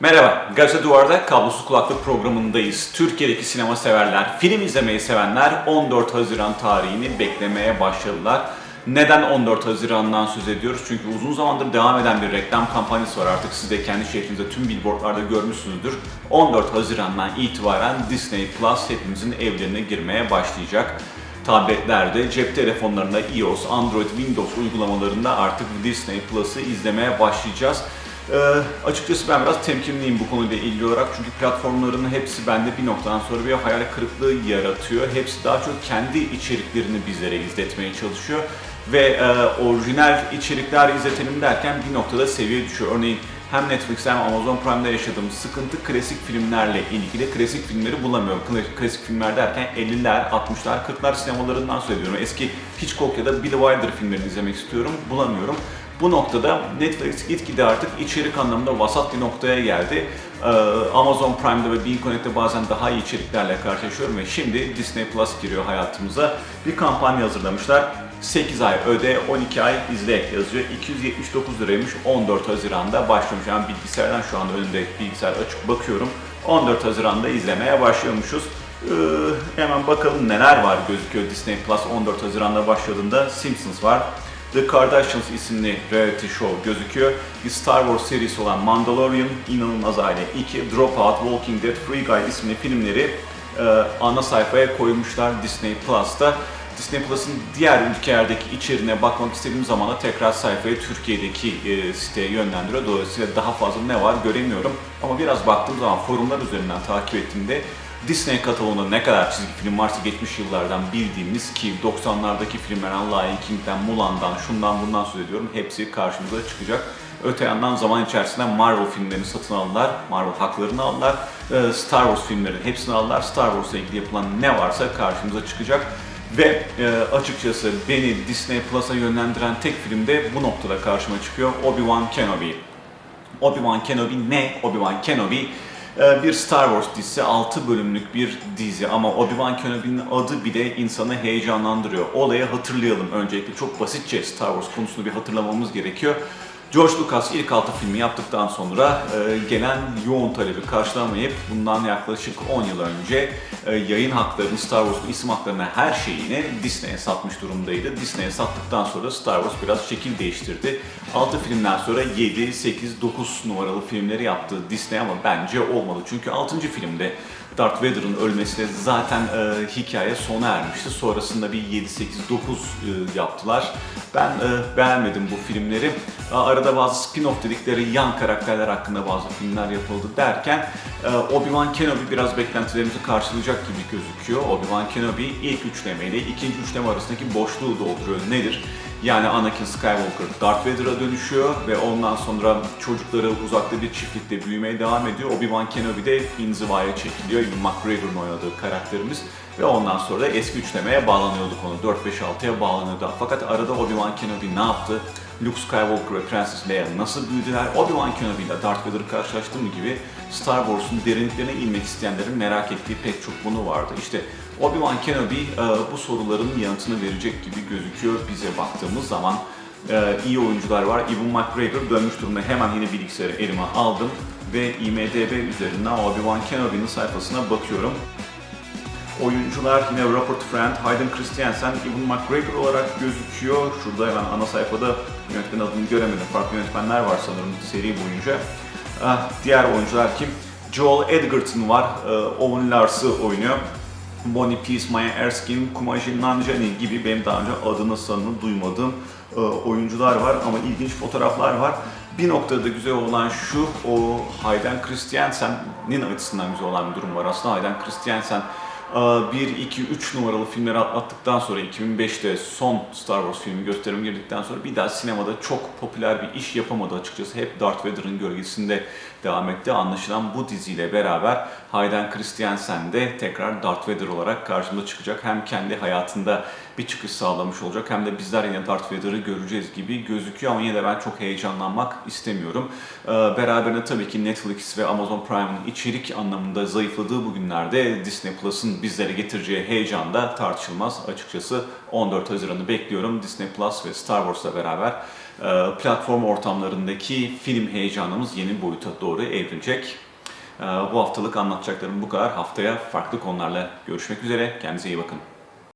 Merhaba, Gazete Duvar'da kablosuz kulaklık programındayız. Türkiye'deki sinema severler, film izlemeyi sevenler 14 Haziran tarihini beklemeye başladılar. Neden 14 Haziran'dan söz ediyoruz? Çünkü uzun zamandır devam eden bir reklam kampanyası var. Artık siz de kendi şehrinizde tüm billboardlarda görmüşsünüzdür. 14 Haziran'dan itibaren Disney Plus hepimizin evlerine girmeye başlayacak tabletlerde, cep telefonlarında iOS, Android, Windows uygulamalarında artık Disney Plus'ı izlemeye başlayacağız. Ee, açıkçası ben biraz temkinliyim bu konuyla ilgili olarak çünkü platformların hepsi bende bir noktadan sonra bir hayal kırıklığı yaratıyor. Hepsi daha çok kendi içeriklerini bizlere izletmeye çalışıyor ve e, orijinal içerikler izletelim derken bir noktada seviye düşüyor. Örneğin hem Netflix'te hem Amazon Prime'da yaşadığım sıkıntı klasik filmlerle ilgili. Klasik filmleri bulamıyorum. Kla- Klasik filmler derken 50'ler, 60'lar, 40'lar sinemalarından söylüyorum. Eski Hitchcock ya da Billy Wilder filmlerini izlemek istiyorum, bulamıyorum. Bu noktada Netflix gitgide artık içerik anlamında vasat bir noktaya geldi. Ee, Amazon Prime'da ve Bean Connect'te bazen daha iyi içeriklerle karşılaşıyorum ve şimdi Disney Plus giriyor hayatımıza. Bir kampanya hazırlamışlar. 8 ay öde, 12 ay izle yazıyor. 279 liraymış 14 Haziran'da başlamış. Yani bilgisayardan şu anda önümde bilgisayar açık bakıyorum. 14 Haziran'da izlemeye başlıyormuşuz. Ee, hemen bakalım neler var gözüküyor Disney Plus 14 Haziran'da başladığında. Simpsons var. The Kardashians isimli reality show gözüküyor. Bir Star Wars serisi olan Mandalorian, İnanılmaz Aile 2, Dropout, Walking Dead, Free Guy isimli filmleri e, ana sayfaya koymuşlar Disney Plus'ta. Disney Plus'ın diğer ülkelerdeki içeriğine bakmak istediğim zaman da tekrar sayfayı Türkiye'deki e, siteye yönlendiriyor. Dolayısıyla daha fazla ne var göremiyorum. Ama biraz baktığım zaman forumlar üzerinden takip ettiğimde Disney kataloğunda ne kadar çizgi film varsa geçmiş yıllardan bildiğimiz ki 90'lardaki filmlerden Lion King'den, Mulan'dan, şundan bundan söz ediyorum. Hepsi karşımıza çıkacak. Öte yandan zaman içerisinde Marvel filmlerini satın aldılar. Marvel haklarını aldılar. Ee, Star Wars filmlerinin hepsini aldılar. Star Wars'la ilgili yapılan ne varsa karşımıza çıkacak. Ve e, açıkçası beni Disney Plus'a yönlendiren tek film de bu noktada karşıma çıkıyor. Obi-Wan Kenobi. Obi-Wan Kenobi ne? Obi-Wan Kenobi bir Star Wars dizisi, 6 bölümlük bir dizi ama Obi-Wan Kenobi'nin adı bile insanı heyecanlandırıyor. Olayı hatırlayalım öncelikle. Çok basitçe Star Wars konusunu bir hatırlamamız gerekiyor. George Lucas ilk altı filmi yaptıktan sonra e, gelen yoğun talebi karşılamayıp bundan yaklaşık 10 yıl önce e, yayın haklarını, Star Wars'un isim haklarını, her şeyini Disney'e satmış durumdaydı. Disney'e sattıktan sonra Star Wars biraz şekil değiştirdi. 6 filmden sonra 7, 8, 9 numaralı filmleri yaptı Disney ama bence olmadı. Çünkü 6. filmde Darth Vader'ın ölmesiyle zaten e, hikaye sona ermişti. Sonrasında bir 7, 8, 9 e, yaptılar. Ben e, beğenmedim bu filmleri. E, arada bazı spin-off dedikleri yan karakterler hakkında bazı filmler yapıldı derken e, Obi-Wan Kenobi biraz beklentilerimizi karşılayacak gibi gözüküyor. Obi-Wan Kenobi ilk üçleme ikinci üçleme arasındaki boşluğu dolduruyor. Nedir? Yani Anakin Skywalker Darth Vader'a dönüşüyor ve ondan sonra çocukları uzakta bir çiftlikte büyümeye devam ediyor. Obi-Wan Kenobi de inzivaya çekiliyor. Ewan McGregor'ın oynadığı karakterimiz. Ve ondan sonra da eski üçlemeye bağlanıyorduk onu. 4-5-6'ya bağlanıyordu. Fakat arada Obi-Wan Kenobi ne yaptı? Luke Skywalker ve Princess Leia nasıl büyüdüler? Obi-Wan Kenobi ile Darth Vader'ı karşılaştığım gibi Star Wars'un derinliklerine inmek isteyenlerin merak ettiği pek çok konu vardı. İşte Obi-Wan Kenobi e, bu soruların yanıtını verecek gibi gözüküyor bize baktığımız zaman. E, iyi oyuncular var. Ewan McGregor dönmüş durumda. Hemen yine bilgisayarı elime aldım ve IMDB üzerinden Obi-Wan Kenobi'nin sayfasına bakıyorum. Oyuncular yine Robert Friend, Hayden Christensen, Ewan McGregor olarak gözüküyor. Şurada hemen ana sayfada yönetmen adını göremedim. Farklı yönetmenler var sanırım seri boyunca. Ah, diğer oyuncular kim? Joel Edgerton var. Ee, Owen Lars'ı oynuyor. Bonnie Peace, Maya Erskine, Kumail Nanjiani gibi benim daha önce adını sanını duymadığım e, oyuncular var ama ilginç fotoğraflar var. Bir noktada da güzel olan şu, o Hayden Christensen'in açısından güzel olan bir durum var. Aslında Hayden Christensen 1, 2, 3 numaralı filmleri atlattıktan sonra 2005'te son Star Wars filmi gösterim girdikten sonra bir daha sinemada çok popüler bir iş yapamadı açıkçası. Hep Darth Vader'ın gölgesinde devam etti. Anlaşılan bu diziyle beraber Hayden Christensen de tekrar Darth Vader olarak karşımıza çıkacak. Hem kendi hayatında bir çıkış sağlamış olacak hem de bizler yine Darth Vader'ı göreceğiz gibi gözüküyor ama yine de ben çok heyecanlanmak istemiyorum. Ee, beraberinde tabii ki Netflix ve Amazon Prime'ın içerik anlamında zayıfladığı bugünlerde Disney Plus'ın bizlere getireceği heyecan da tartışılmaz. Açıkçası 14 Haziran'ı bekliyorum. Disney Plus ve Star Wars'la beraber e, platform ortamlarındaki film heyecanımız yeni boyuta doğru evrilecek. E, Bu haftalık anlatacaklarım bu kadar. Haftaya farklı konularla görüşmek üzere. Kendinize iyi bakın.